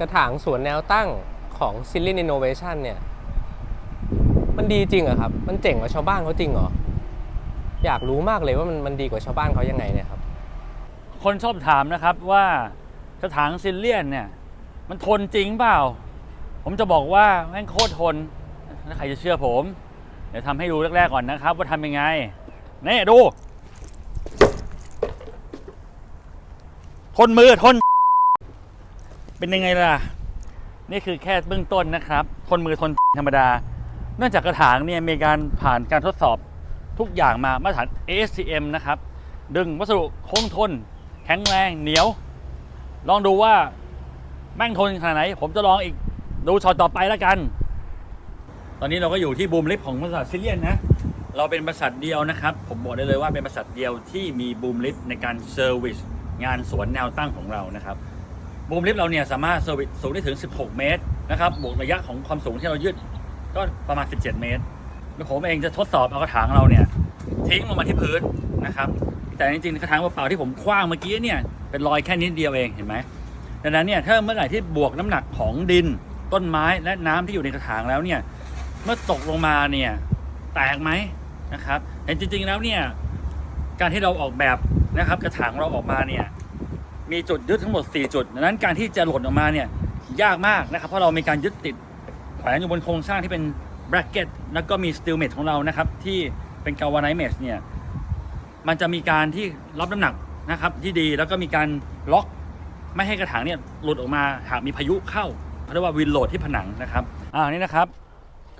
กระถางสวนแนวตั้งของ s i l i n Innovation เนี่ย มันดีจริงเหรอครับ มันเจ๋งกว่าชาวบ้านเขาจริงเหรอ อยากรู้มากเลยว่ามันมันดีกว่าชาวบ้านเขายังไงเนี่ยครับ คนชอบถามนะครับว่ากระถางซิลเลียนเนี่ย มันทนจริงเปล่า ผมจะบอกว่าแม่งโคตรทน แล้วใครจะเชื่อผม เดี๋ยวทำให้ดูแรกๆก่อนนะครับ ว่าทำยังไง นี่ดู ทนมือทน เป็นยังไงล่ะ นี่คือแค่เบื้องต้นนะครับทนมือทนธรรมดา เนื่องจากกระถางเนี่ยมีการผ่านการทดสอบทุกอย่างมามาตรฐาน ASTM นะครับ ดึงวัสดุคงทน แข็งแรงเหนียว ลองดูว่าแม่งทนขนาดไหน ผมจะลองอีกดูช็อตต่อไปแล้วกัน ตอนนี้เราก็อยู่ที่บูมลิฟต์ของบริษัทซิเลียนนะ เราเป็นบริษัทเดียวนะครับ ผมบอกได้เลยว่าเป็นบริษัทเดียวที่มีบูมลิฟต์ในการเซอร์วิสงานสวนแนวตั้งของเรานะครับ บูมลิฟต์เราเนี่ยสามารถเซอร์วิสสูงได้ถึง 16 เมตรนะครับบวกระยะของความสูงที่เรายืดก็ประมาณ 17 เมตรแล้วผมเองจะทดสอบเอากระถางเราเนี่ยทิ้งลงมาที่พื้นนะครับแต่จริงๆกระถางเปล่าๆที่ผมคว้างเมื่อกี้เนี่ยเป็นรอยแค่นิดเดียวเองเห็นไหมดังนั้นเนี่ยถ้าเมื่อไหร่ที่บวกน้ำหนักของดินต้นไม้และน้ำที่อยู่ในกระถางแล้วเนี่ยเมื่อตกลงมาเนี่ยแตกไหมนะครับแต่จริงๆแล้วเนี่ยการที่เราออกแบบนะครับกระถางเราออกมาเนี่ย มีจุดยึดทั้งหมด 4 จุด ดังนั้นการที่จะหล่นออกมาเนี่ยยากมากนะครับ เพราะเรามีการยึดติดแขวนอยู่บนโครงสร้างที่เป็นแบร c เก็ตแล้วก็มีสตีลเมทของเรานะครับ ที่เป็นกาวานไนเมชเนี่ยมันจะมีการที่รับน้ำหนักนะครับที่ดีแล้วก็มีการล็อกไม่ให้กระถางเนี่ยหลุดออกมาหากมีพายุเข้าเขาเรียกว่าวินโหลดที่ผนังนะครับอ่านี่นะครับ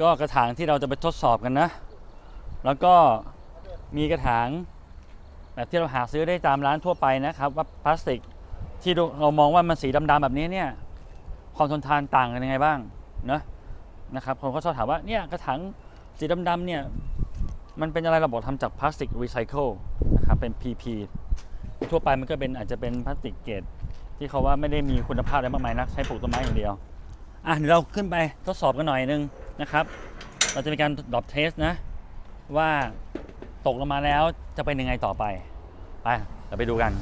ก็กระถางที่เราจะไปทดสอบกันนะ แล้วก็มีกระถางแบบที่เราหาซื้อได้ตามร้านทั่วไปนะครับ ว่าพลาสติก ที่เรามองว่ามันสีดำๆแบบนี้เนี่ยความทนทานต่างกันยังไงบ้างเนะนะครับคนก็ชอบถามว่าเนี่ยกระถางสีดำๆเนี่ยมันเป็นอะไรเราบอกทำจากพลาสติกรีไซเคิลนะครับเป็น PP ทั่วไปมันก็เป็นอาจจะเป็นพลาสติกเกรดที่เขาว่าไม่ได้มีคุณภาพอะไรมากมายนักใช้ปลูกต้นไม้อย่างเดียวอะเดี๋ยวเราขึ้นไปทดสอบกันหน่อยนึงนะครับ เราจะมีการดรอปเทสนะ ว่าตกลงมาแล้วจะเป็นยังไงต่อไป ไปเราไปดูกัน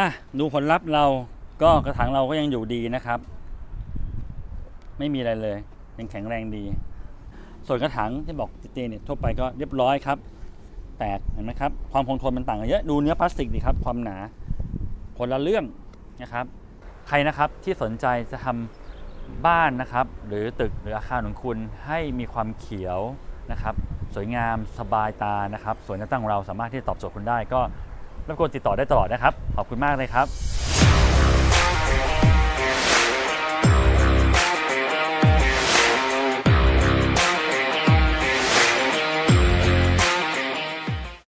อะดูผลลัพธ์เราก็กระถางเราก็ยังอยู่ดีนะครับ ไม่มีอะไรเลย ยังแข็งแรงดี ส่วนกระถางที่บอกตีๆเนี่ยทั่วไปก็เรียบร้อยครับ แตกเห็นไหมครับ ความคงทนมันต่างกันเยอะดูเนื้อพลาสติกดีครับ ความหนาคนละเรื่องนะครับ ใครนะครับที่สนใจจะทำบ้านนะครับ หรือตึกหรืออาคารของคุณให้มีความเขียวนะครับ สวยงามสบายตานะครับสวนหน้าตั้งของเราสามารถที่จะตอบโจทย์คุณได้ก็ รบกวนติดต่อได้ตลอดนะครับ ขอบคุณมากเลยครับ